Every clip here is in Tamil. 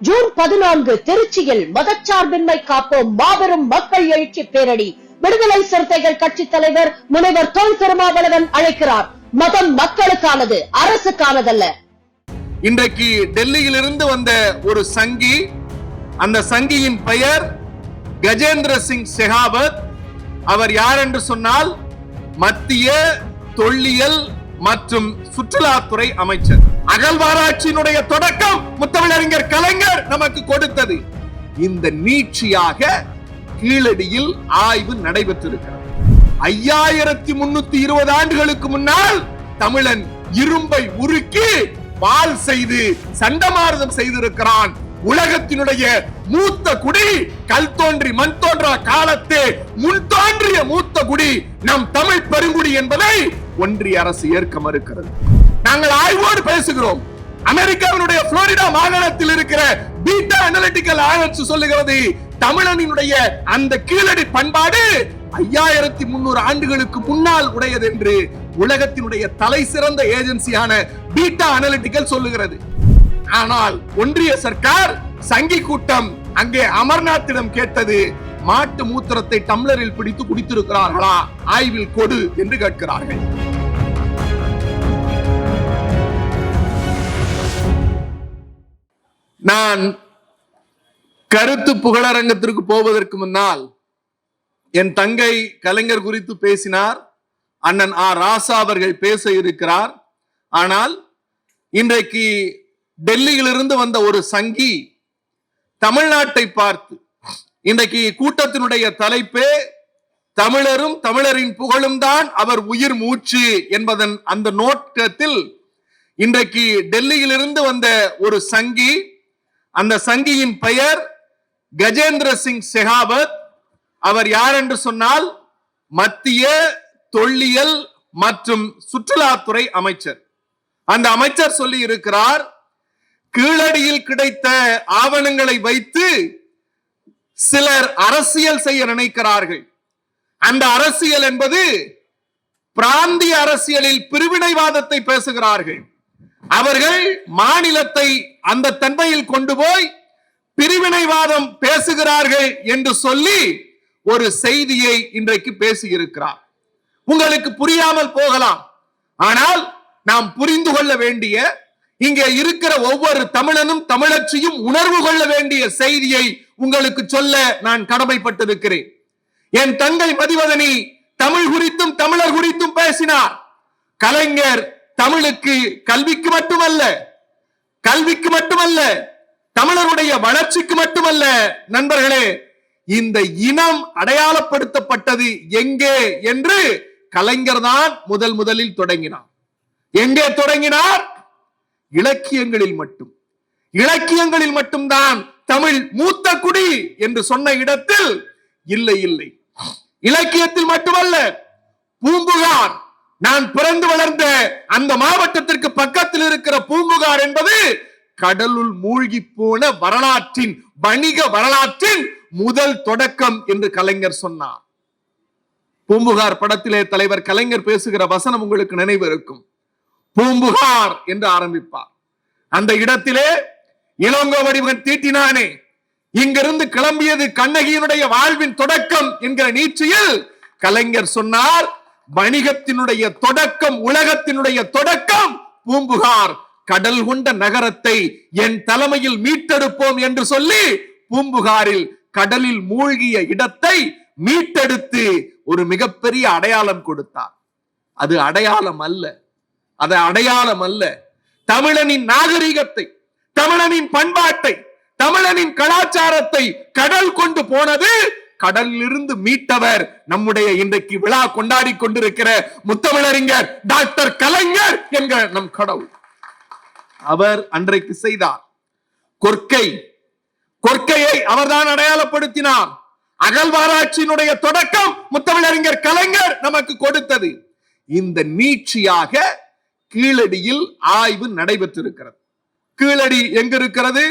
ஜூன் பதினான்கு திருச்சியில் மதச்சார்பின்மை காப்போம் மாபெரும் மக்கள் எழுச்சி பேரணி. விடுதலை சிறுத்தைகள் கட்சி தலைவர் முனைவர் தொல் திருமாவளவன் அழைக்கிறார். மதம் மக்களுக்கானது அரசுக்கானதல்ல. இன்றைக்கு டெல்லியிலிருந்து வந்த ஒரு சங்கி அந்த சங்கியின் பெயர் கஜேந்திர சிங் செகாவத் அவர் யார் என்று சொன்னால் மத்திய தொல்லியல் மற்றும் சுற்றுலாத்துறை அமைச்சர். அகழ்வாராய்ச்சியினுடைய தொடக்கம் முத்தமிழறிஞர் கலைஞர் நமக்கு கொடுத்தது. இந்த நீட்சியாக கீழடியில் ஆய்வு நடைபெற்றிருக்கிறது. ஐயாயிரத்தி முன்னூத்தி இருபது ஆண்டுகளுக்கு முன்னால் தமிழன் இரும்பை உருக்கி பால் செய்து சண்டமாரதம் செய்திருக்கிறான். உலகத்தினுடைய மூத்த குடி கல் தோன்றி மண் தோன்றா காலத்தே முன் தோன்றிய மூத்த குடி நம் தமிழ் பெருங்குடி என்பதை ஒன்றிய அரசு ஏற்க மறுக்கிறது. நாங்கள் ஆய்வோடு பேசுகிறோம். அமெரிக்காவினுடைய புளோரிடா மாகாணத்தில் இருக்கிற பீட்டா அனலிட்டிக்கல் ஆராய்ச்சி சொல்லுகிறது தமிழனினுடைய அந்த கீழடி பண்பாடு ஐயாயிரத்தி முன்னூறு ஆண்டுகளுக்கு முன்னால் உடையது என்று உலகத்தினுடைய தலை சிறந்த ஏஜென்சியான பீட்டா அனலிட்டிக்கல் சொல்லுகிறது. ஆனால் ஒன்றிய சர்க்கார் சங்கி கூட்டம் அங்கே அமர்நாத்திடம் கேட்டது மாட்டு மூத்திரத்தை டம்ளரில் பிடித்து குடித்திருக்கிறார்களா? ஆய்வில் கொடு என்று கேட்கிறார்கள். நான் கருத்து புகழரங்கத்திற்கு போவதற்கு முன்னால் என் தங்கை கலைஞர் குறித்து பேசினார். அண்ணன் ஆ ராசா அவர்கள் பேச இருக்கிறார். ஆனால் இன்றைக்கு டெல்லியிலிருந்து வந்த ஒரு சங்கி தமிழ்நாட்டை பார்த்து இன்றைக்கு கூட்டத்தினுடைய தலைப்பே தமிழரும் தமிழரின் புகழும் தான் அவர் உயிர் மூச்சு என்பதன் அந்த நோக்கத்தில் இன்றைக்கு டெல்லியிலிருந்து வந்த ஒரு சங்கி அந்த சங்கியின் பெயர் கஜேந்திர சிங் செகாவத் அவர் யார் என்று சொன்னால் மத்திய தொல்லியல் மற்றும் சுற்றுலாத்துறை அமைச்சர். அந்த அமைச்சர் சொல்லி இருக்கிறார் கீழடியில் கிடைத்த ஆவணங்களை வைத்து சிலர் அரசியல் செய்ய நினைக்கிறார்கள். அந்த அரசியல் என்பது பிராந்திய அரசியலில் பிரிவினைவாதத்தை பேசுகிறார்கள். அவர்கள் மாநிலத்தை அந்த தன்மையில் கொண்டு போய் பிரிவினைவாதம் பேசுகிறார்கள் என்று சொல்லி ஒரு செய்தியை இன்றைக்கு பேசியிருக்கிறார். உங்களுக்கு புரியாமல் போகலாம். ஆனால் நாம் புரிந்து கொள்ள வேண்டிய இங்கே இருக்கிற ஒவ்வொரு தமிழனும் தமிழச்சியும் உணர்வு கொள்ள வேண்டிய செய்தியை உங்களுக்கு சொல்ல நான் கடமைப்பட்டிருக்கிறேன். என் தங்கை மதிவதனி தமிழ் குறித்தும் தமிழர் குறித்தும் பேசினார். கலைஞர் தமிழுக்கு கல்விக்கு மட்டுமல்ல கல்விக்கு மட்டுமல்ல தமிழருடைய வளர்ச்சிக்கு மட்டுமல்ல. நண்பர்களே இந்த இனம் அடையாளப்படுத்தப்பட்டது எங்கே என்று கலைஞர் தான் முதல் முதலில் தொடங்கினார். எங்கே தொடங்கினார்? இலக்கியங்களில் மட்டும். இலக்கியங்களில் மட்டும்தான் தமிழ் மூத்த குடி என்று சொன்ன இடத்தில் இல்லை இல்லை. இலக்கியத்தில் மட்டுமல்ல பூம்புகார். நான் பிறந்து வளர்ந்த அந்த மாவட்டத்திற்கு பக்கத்தில் இருக்கிற பூம்புகார் என்பது கடலுள் மூழ்கி போன வரலாற்றின் வணிக வரலாற்றின் முதல் தொடக்கம் என்று கலைஞர் சொன்னார். பூம்புகார் படத்திலே தலைவர் கலைஞர் பேசுகிற வசனம் உங்களுக்கு நினைவு இருக்கும். பூம்புகார் என்று ஆரம்பிப்பார். அந்த இடத்திலே இளங்கோ வடிவன் தீட்டினானே இங்கிருந்து கிளம்பியது கண்ணகியினுடைய வாழ்வின் தொடக்கம் என்கிற நீட்சியில் கலைஞர் சொன்னார் வணிகத்தினுடைய தொடக்கம் உலகத்தினுடைய தொடக்கம் பூம்புகார் கடல் கொண்ட நகரத்தை என் தலைமையில் மீட்டெடுப்போம் என்று சொல்லி பூம்புகாரில் கடலில் மூழ்கிய இடத்தை மீட்டெடுத்து ஒரு மிகப்பெரிய அடையாளம் கொடுத்தார். அது அடையாளம் அல்ல. அது அடையாளம் அல்ல. தமிழனின் நாகரிகத்தை தமிழனின் பண்பாட்டை தமிழனின் கலாச்சாரத்தை கடல் கொண்டு போனது கடலிலிருந்து மீட்டவர் நம்முடைய இன்றைக்கு விழா கொண்டாடி கொண்டிருக்கிற முத்தமிழறிஞர் டாக்டர் கலைஞர் என்கிற நம் கடவுள். அவர் அன்றைக்கு செய்தார். கொற்கை கொற்கையை அவர்தான் அடையாளப்படுத்தினார். அகழ்வாராய்ச்சியினுடைய தொடக்கம் முத்தமிழறிஞர் கலைஞர் நமக்கு கொடுத்தது. இந்த நீட்சியாக கீழடியில் ஆய்வு நடைபெற்றிருக்கிறது. கீழடி எங்க இருக்கிறது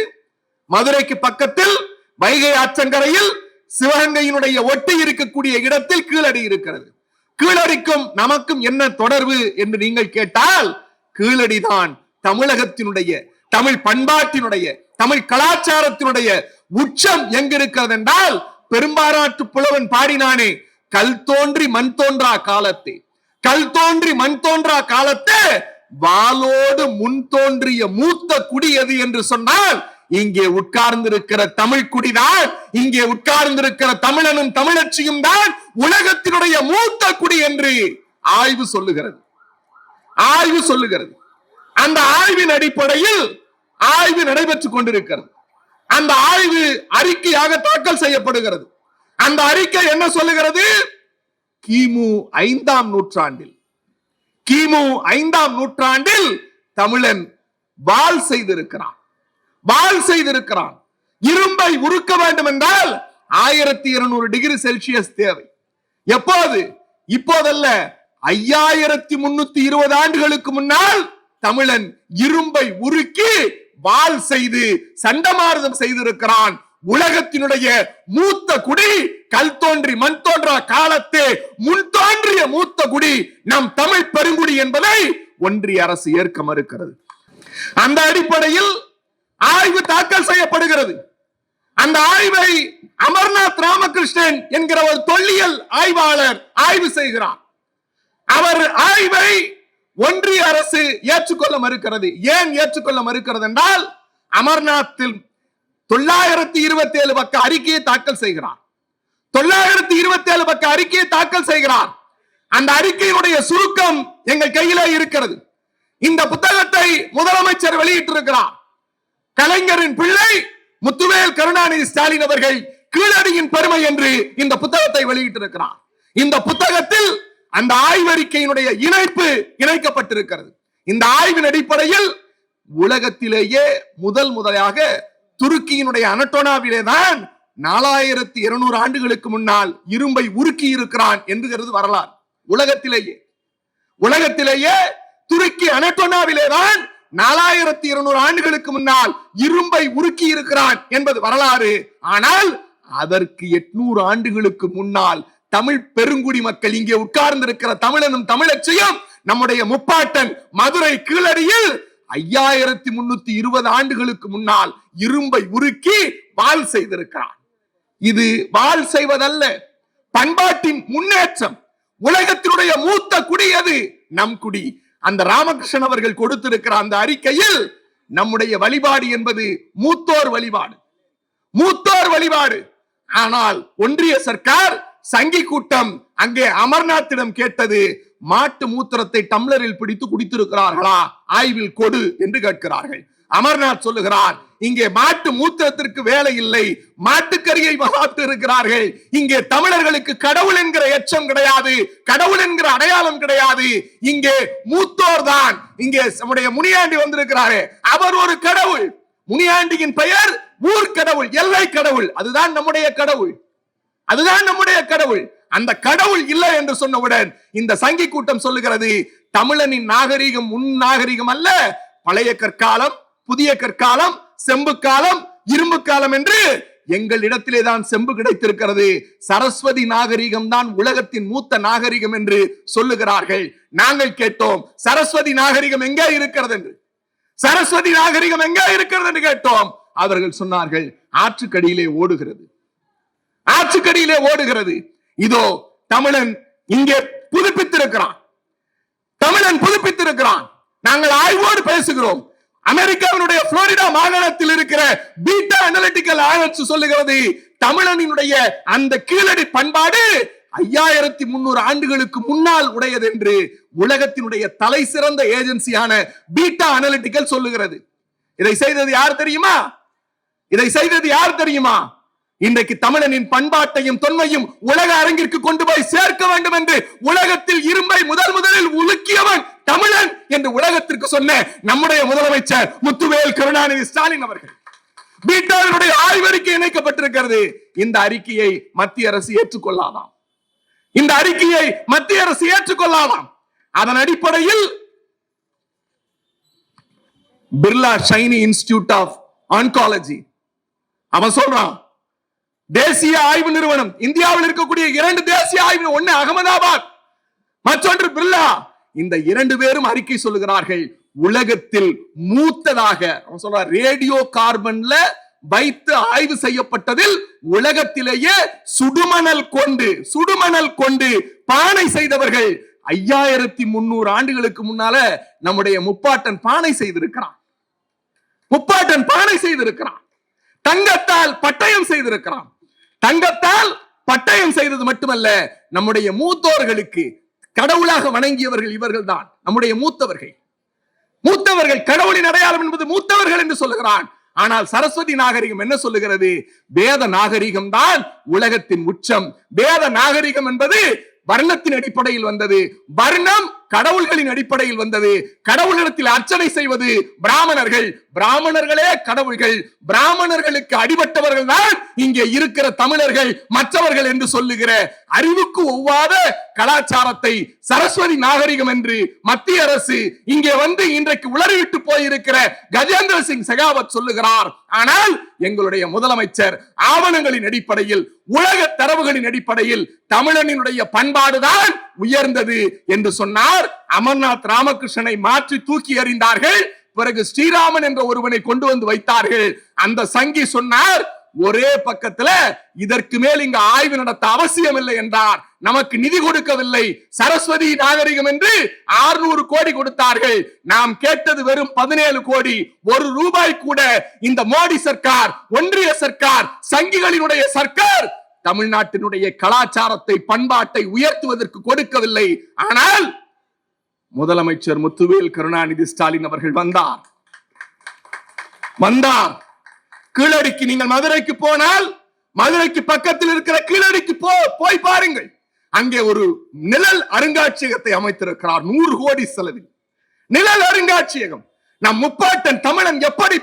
மதுரைக்கு பக்கத்தில் வைகை ஆற்றங்கரையில் சிவகங்கையினுடைய ஒட்டி இருக்கக்கூடிய இடத்தில் கீழடி இருக்கிறது. கீழடிக்கும் நமக்கும் என்ன தொடர்பு என்று நீங்கள் கேட்டால் கீழடிதான் தமிழகத்தினுடைய தமிழ் பண்பாட்டினுடைய தமிழ் கலாச்சாரத்தினுடைய உச்சம் எங்க இருக்கிறது என்றால் பெரும்பாராட்டு புலவன் பாடினானே கல் தோன்றி மண் தோன்றா காலத்தே. கல் தோன்றி மண் தோன்றா காலத்தை வாளோடு முன் தோன்றிய மூத்த குடி எது என்று சொன்னால் இங்கே உட்கார்ந்திருக்கிற தமிழ் குடிதான் இங்கே உட்கார்ந்திருக்கிற தமிழனும் தமிழச்சியும் தான் உலகத்தினுடைய மூத்த குடி என்று ஆய்வு சொல்லுகிறது. ஆய்வு சொல்லுகிறது. அந்த ஆய்வின் அடிப்படையில் ஆய்வு நடைபெற்றுக் கொண்டிருக்கிறது. அந்த ஆய்வு அறிக்கையாக தாக்கல் செய்யப்படுகிறது. அந்த அறிக்கை என்ன சொல்லுகிறது? கிமு ஐந்தாம் நூற்றாண்டில். கிமு ஐந்தாம் நூற்றாண்டில் தமிழன் வால் செய்திருக்கிறான். வால் செய்திருக்கிறான். இரும்பை உருக்க வேண்டும் என்றால் ஆயிரத்தி இருநூறு டிகிரி செல்சியஸ் தேவை. எப்போது? இப்போதல்ல ஐயாயிரத்தி முன்னூத்தி இருபது ஆண்டுகளுக்கு முன்னால் தமிழன் இரும்பை உருக்கி வால் செய்து சண்டமாரதம் செய்திருக்கிறான். உலகத்தினுடைய மூத்த குடி கல் தோன்றி மண் தோன்றா காலத்தே முன் தோன்றிய மூத்த குடி நம் தமிழ் பெருங்குடி என்பதை ஒன்றிய அரசு ஏற்க மறுக்கிறது. அந்த அடிப்படையில் ஆய்வு தாக்கல் செய்யப்படுகிறது. அந்த ஆய்வை அமர்நாத் ராமகிருஷ்ணன் என்கிற ஒரு தொல்லியல் ஆய்வாளர் ஆய்வு செய்கிறார். அவர் ஆய்வை ஒன்றிய அரசு ஏற்றுக்கொள்ள மறுக்கிறது. ஏன் ஏற்றுக்கொள்ள மறுக்கிறது என்றால் அமர்நாத்தில் தொள்ளாயிரத்தி இருபத்தி ஏழு பக்க அறிக்கையை தாக்கல் செய்கிறார். தொள்ளாயிரத்தி இருபத்தி ஏழு பக்க அறிக்கையை தாக்கல் செய்கிறார். அந்த அறிக்கையுடைய சுருக்கம் எங்கள் கையிலே இருக்கிறது. இந்த புத்தகத்தை முதலமைச்சர் வெளியிட்டிருக்கிறார். கலைஞரின் பிள்ளை முத்துவேல் கருணாநிதி ஸ்டாலின் அவர்கள் கீழடியின் பெருமை என்று இந்த புத்தகத்தை வெளியிட்டிருக்கிறார். இந்த புத்தகத்தில் அந்த ஆய்வறிக்கையினுடைய இணைப்பு இணைக்கப்பட்டிருக்கிறது. இந்த ஆய்வின் அடிப்படையில் உலகத்திலேயே முதல் முதலாக துருக்கியினுடைய அனட்டோனாவிலே தான் நாலாயிரத்தி இருநூறு ஆண்டுகளுக்கு முன்னால் இரும்பை உருக்கி இருக்கிறான் என்கிறது வரலாறு. உலகத்திலேயே உலகத்திலேயே துருக்கி அனட்டோனாவிலே தான் நாலாயிரத்தி இருநூறு ஆண்டுகளுக்கு முன்னால் இரும்பை உருக்கி இருக்கிறான் என்பது வரலாறு. ஆனால் அதற்கு எட்நூறு ஆண்டுகளுக்கு முன்னால் தமிழ் பெருங்குடி மக்கள் இங்கே உட்கார்ந்திருக்கிற தமிழனும் தமிழச்சியும் நம்முடைய முப்பாட்டன் மதுரை கீழடியில் ஐயாயிரத்தி முன்னூத்தி இருபது ஆண்டுகளுக்கு முன்னால் இரும்பை உருக்கி வால் செய்திருக்கிறான். இது வால் செய்வதல்ல பண்பாட்டின் முன்னேற்றம் உலகத்தினுடைய மூத்த குடி அது நம் குடி. அந்த ராமகிருஷ்ணன் அவர்கள் கொடுத்திருக்கிற அந்த அறிக்கையில் நம்முடைய வழிபாடு என்பது மூத்தோர் வழிபாடு. மூத்தோர் வழிபாடு. ஆனால் ஒன்றிய சர்க்கார் சங்கி கூட்டம் அங்கே அமர்நாத்திடம் கேட்டது மாட்டு மூத்திரத்தை டம்ளரில் பிடித்து குடித்திருக்கிறார்களா? ஆய்வில் கொடு என்று கேட்கிறார்கள். அமர்நாத் சொல்லுகிறார் இங்கே மாட்டு மூத்திரத்திற்கு வேலை இல்லை. மாட்டுக்கறியை சாப்பிட்டு இருக்கிறார்கள். இங்கே தமிழர்களுக்கு கடவுள் என்கிற எச்சம் கிடையாது. கடவுள் என்கிற அடையாளம் கிடையாது. இங்கே மூத்தோர் தான். இங்கே நம்முடைய முனியாண்டி வந்திருக்கிறாரே அவர் ஒரு கடவுள். முனியாண்டியின் பெயர் ஊர் கடவுள் எல்லை கடவுள். அதுதான் நம்முடைய கடவுள். அதுதான் நம்முடைய கடவுள். அந்த கடவுள் இல்லை என்று சொன்னவுடன் இந்த சங்கி கூட்டம் சொல்லுகிறது தமிழனின் நாகரிகம் முன் நாகரிகம் அல்ல. பழைய கற்காலம் புதிய கற்காலம் செம்பு காலம் இரும்பு காலம் என்று எங்களிடத்திலே தான் செம்பு கிடைத்திருக்கிறது. சரஸ்வதி நாகரிகம் தான் உலகத்தின் மூத்த நாகரிகம் என்று சொல்லுகிறார்கள். நாங்கள் கேட்டோம் சரஸ்வதி நாகரிகம் எங்கே இருக்கிறது? என்று. சரஸ்வதி நாகரிகம் எங்கே இருக்கிறது? என்று கேட்டோம். அவர்கள் சொன்னார்கள் ஆற்றுக்கடியிலே ஓடுகிறது. ஆற்றுக்கடியிலே ஓடுகிறது. இதோ தமிழன் இங்கே புதுப்பித்திருக்கிறான். தமிழன் புதுப்பித்திருக்கிறான். நாங்கள் ஆய்வோடு பேசுகிறோம். அமெரிக்காவினுடைய புளோரிடா மாகாணத்தில் இருக்கிற பீட்டா அனலிட்டிக்கல் ஆராய்ச்சி சொல்லுகிறது தமிழனினுடைய அந்த கீழடி பண்பாடு ஐயாயிரத்தி முன்னூறு ஆண்டுகளுக்கு முன்னால் உடையது என்று உலகத்தினுடைய தலை சிறந்த ஏஜென்சியான பீட்டா அனலிட்டிக்கல் சொல்லுகிறது. இதை செய்தது யார் தெரியுமா? இதை செய்தது யார் தெரியுமா? இன்றைக்கு தமிழனின் பண்பாட்டையும் தொன்மையும் உலக அரங்கிற்கு கொண்டு போய் சேர்க்க வேண்டும் என்று உலகத்தில் இரும்பை முதல் முதலில் உலுக்கியவன் தமிழன் என்று உலகத்திற்கு சொன்ன நம்முடைய முதலமைச்சர் முத்துவேல் கருணாநிதி ஸ்டாலின் அவர்கள். பீட்டாவினுடைய ஆய்வறிக்கை இணைக்கப்பட்டிருக்கிறது. இந்த அறிக்கையை மத்திய அரசு ஏற்றுக்கொள்ளாதாம். இந்த அறிக்கையை மத்திய அரசு ஏற்றுக்கொள்ளாதாம். அதன் அடிப்படையில் Birla Shaini institute of oncology அவன் சொல்றான் தேசிய ஆய்வு நிறுவனம் இந்தியாவில் இருக்கக்கூடிய இரண்டு தேசிய ஆய்வு ஒன்னு அகமதாபாத் மற்றொன்று பிர்லா. இந்த இரண்டு பேரும் அறிக்கை சொல்லுகிறார்கள் உலகத்தில் மூத்ததாக சொல்ற ரேடியோ கார்பன்ல வைத்து ஆய்வு செய்யப்பட்டதில் உலகத்திலேயே சுடுமணல் கொண்டு சுடுமணல் கொண்டு பானை செய்தவர்கள் ஐயாயிரத்தி முன்னூறு ஆண்டுகளுக்கு முன்னால நம்முடைய முப்பாட்டன் பானை செய்திருக்கிறான். முப்பாட்டன் பானை செய்திருக்கிறான். தங்கத்தால் பட்டயம் செய்திருக்கிறான். தங்கத்தால் பட்டயம் செய்தது மட்டுமல்ல நம்முடைய மூத்தோர்களுக்கு கடவுளாக வணங்கியவர்கள் இவர்கள் தான் நம்முடைய மூத்தவர்கள். மூத்தவர்கள் கடவுளின் அடையாளம் என்பது மூத்தவர்கள் என்று சொல்லுகிறான். ஆனால் சரஸ்வதி நாகரிகம் என்ன சொல்லுகிறது? வேத நாகரிகம் தான் உலகத்தின் உச்சம். வேத நாகரிகம் என்பது வர்ணத்தின் அடிப்படையில் வந்தது. வர்ணம் கடவுள்களின் அடிப்படையில் வந்தது. கடவுளிடத்தில் அர்ச்சனை செய்வது பிராமணர்கள். பிராமணர்களே கடவுள்கள். பிராமணர்களுக்கு அடிபட்டவர்கள் தான் இங்கே இருக்கிற தமிழர்கள் மற்றவர்கள் என்று சொல்லுகிற அறிவுக்கு ஒவ்வாத கலாச்சாரத்தை சரஸ்வதி நாகரிகம் என்று மத்திய அரசு இங்கே வந்து இன்றைக்கு உளறிவிட்டு போயிருக்கிற கஜேந்திர சிங் செகாவத் சொல்லுகிறார். ஆனால் எங்களுடைய முதலமைச்சர் ஆவணங்களின் அடிப்படையில் உலக தரவுகளின் அடிப்படையில் தமிழனினுடைய பண்பாடுதான் உயர்ந்தது என்று சொன்னார் அமர்நாத் ராமகிருஷ்ணனை மாற்றி தூக்கி எறிந்தார்கள். பிறகு ஸ்ரீராமன் என்ற ஒருவனை கொண்டு வந்து வைத்தார்கள். அந்த சங்கி சொன்னார் ஒரே பக்கத்துல இதற்கு மேல் இங்கு ஆய்வு நடத்த அவசியம் இல்லை என்றார். நமக்கு நிதி கொடுக்கவில்லை. சரஸ்வதி நாகரிகம் என்று 600 கோடி கொடுத்தார்கள். நாம் கேட்டது வெறும் பதினேழு கோடி. ஒரு ரூபாய் கூட இந்த மோடி சர்க்கார் ஒன்றிய சர்க்கார் சங்கிகளினுடைய சர்க்கார் தமிழ்நாட்டினுடைய கலாச்சாரத்தை பண்பாட்டை உயர்த்துவதற்கு கொடுக்கவில்லை. ஆனால் முதலமைச்சர் முத்துவேல் கருணாநிதி ஸ்டாலின் அவர்கள் வந்தார். வந்தார். கீழடிக்கு நீங்கள் மதுரைக்கு போனால் மதுரைக்கு பக்கத்தில் இருக்கிற கீழடிக்கு போ போய் பாருங்கள். அங்கே ஒரு நிழல் அருங்காட்சியகத்தை அமைத்திருக்கிறார் நூறு கோடி செலவில். நிழல் அருங்காட்சியகம். நம் முப்பாட்டன் தமிழன் எப்படி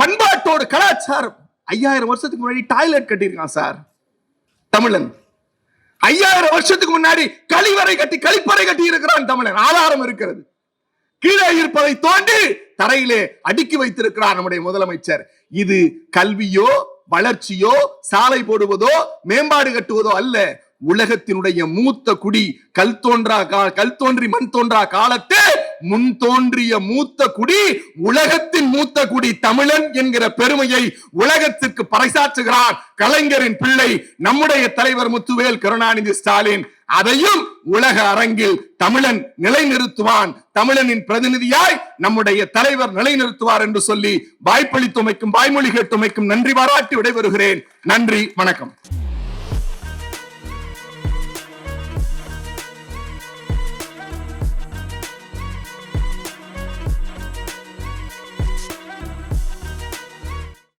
பண்பாட்டோடு கலாச்சாரம். ஐயாயிரம் வருஷத்துக்கு முன்னாடி டாய்லெட் கட்டியிருக்கான் சார். தமிழன். ஐயாயிரம் வருஷத்துக்கு முன்னாடி கழிவறை கட்டி கழிப்பறை கட்டி இருக்கிறான் தமிழன். ஆதாரம் இருக்கிறது. கீழே இருப்பதை தோண்டி தரையிலே அடுக்கி வைத்திருக்கிறார் நம்முடைய முதலமைச்சர். இது கல்வியோ வளர்ச்சியோ சாலை போடுவதோ மேம்பாடு கட்டுவதோ அல்ல. உலகத்தினுடைய மூத்த குடி கல் தோன்றா கல் தோன்றி மண் தோன்றா காலத்தே முன் தோன்றிய மூத்த குடி உலகத்தின் மூத்த குடி தமிழன் என்கிற பெருமையை உலகத்திற்கு பறைசாற்றுகிறார் கலைஞரின் பிள்ளை நம்முடைய தலைவர் முத்துவேல் கருணாநிதி ஸ்டாலின். அதையும் உலக அரங்கில் தமிழன் நிலைநிறுத்துவான். தமிழனின் பிரதிநிதியாய் நம்முடைய தலைவர் நிலைநிறுத்துவார் என்று சொல்லி வாய்ப்பளித்துமைக்கும் வாய்மொழி கேட்டுமைக்கும் நன்றி பாராட்டி விடைபெறுகிறேன். நன்றி வணக்கம்.